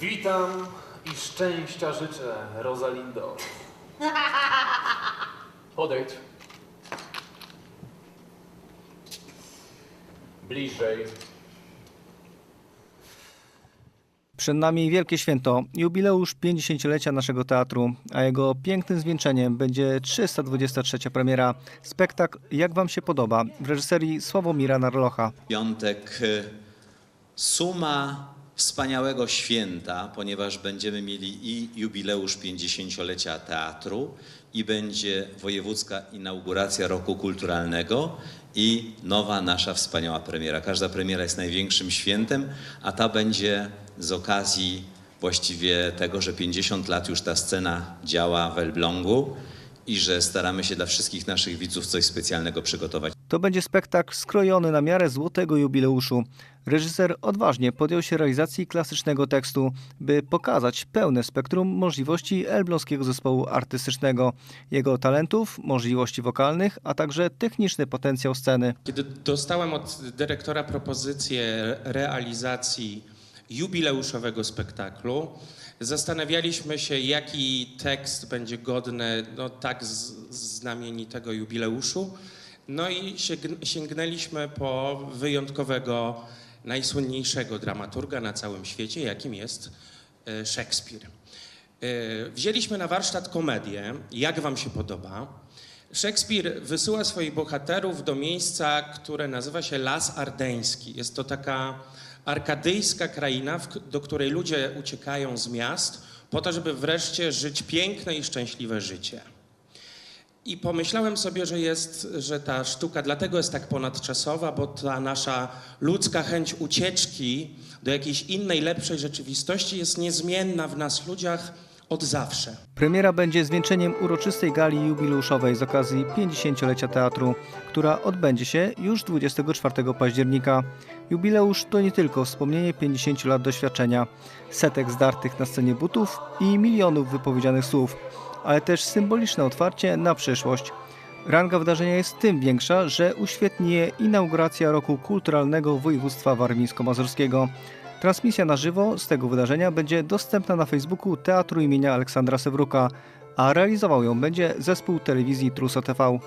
Witam i szczęścia życzę, Rosalindo. Podejdź. Bliżej. Przed nami wielkie święto, jubileusz 50-lecia naszego teatru, a jego pięknym zwieńczeniem będzie 323 premiera. Spektakl Jak Wam się podoba w reżyserii Sławomira Narlocha. piątek y, suma wspaniałego święta, ponieważ będziemy mieli i jubileusz 50-lecia teatru, i będzie wojewódzka inauguracja roku kulturalnego i nowa nasza wspaniała premiera. Każda premiera jest największym świętem, a ta będzie z okazji właściwie tego, że 50 lat już ta scena działa w Elblągu i że staramy się dla wszystkich naszych widzów coś specjalnego przygotować. To będzie spektakl skrojony na miarę złotego jubileuszu. Reżyser odważnie podjął się realizacji klasycznego tekstu, by pokazać pełne spektrum możliwości elbląskiego zespołu artystycznego, jego talentów, możliwości wokalnych, a także techniczny potencjał sceny. Kiedy dostałem od dyrektora propozycję realizacji jubileuszowego spektaklu, zastanawialiśmy się, jaki tekst będzie godny no, tak znamienitego jubileuszu. No i sięg- sięgnęliśmy po wyjątkowego, najsłynniejszego dramaturga na całym świecie, jakim jest e, Szekspir. E, Wzięliśmy na warsztat komedię. Jak wam się podoba? Szekspir wysyła swoich bohaterów do miejsca, które nazywa się Las Ardeński. Jest to taka arkadyjska kraina, do której ludzie uciekają z miast po to, żeby wreszcie żyć piękne i szczęśliwe życie. I pomyślałem sobie, że jest, że ta sztuka dlatego jest tak ponadczasowa, bo ta nasza ludzka chęć ucieczki do jakiejś innej, lepszej rzeczywistości jest niezmienna w nas ludziach od zawsze. Premiera będzie zwieńczeniem uroczystej gali jubileuszowej z okazji 50-lecia teatru, która odbędzie się już 24 października. Jubileusz to nie tylko wspomnienie 50 lat doświadczenia, setek zdartych na scenie butów i milionów wypowiedzianych słów, ale też symboliczne otwarcie na przyszłość. Ranga wydarzenia jest tym większa, że uświetni je inauguracja roku kulturalnego województwa warmińsko-mazurskiego. Transmisja na żywo z tego wydarzenia będzie dostępna na Facebooku Teatru imienia Aleksandra Sewruka, a realizował ją będzie zespół telewizji Truso TV.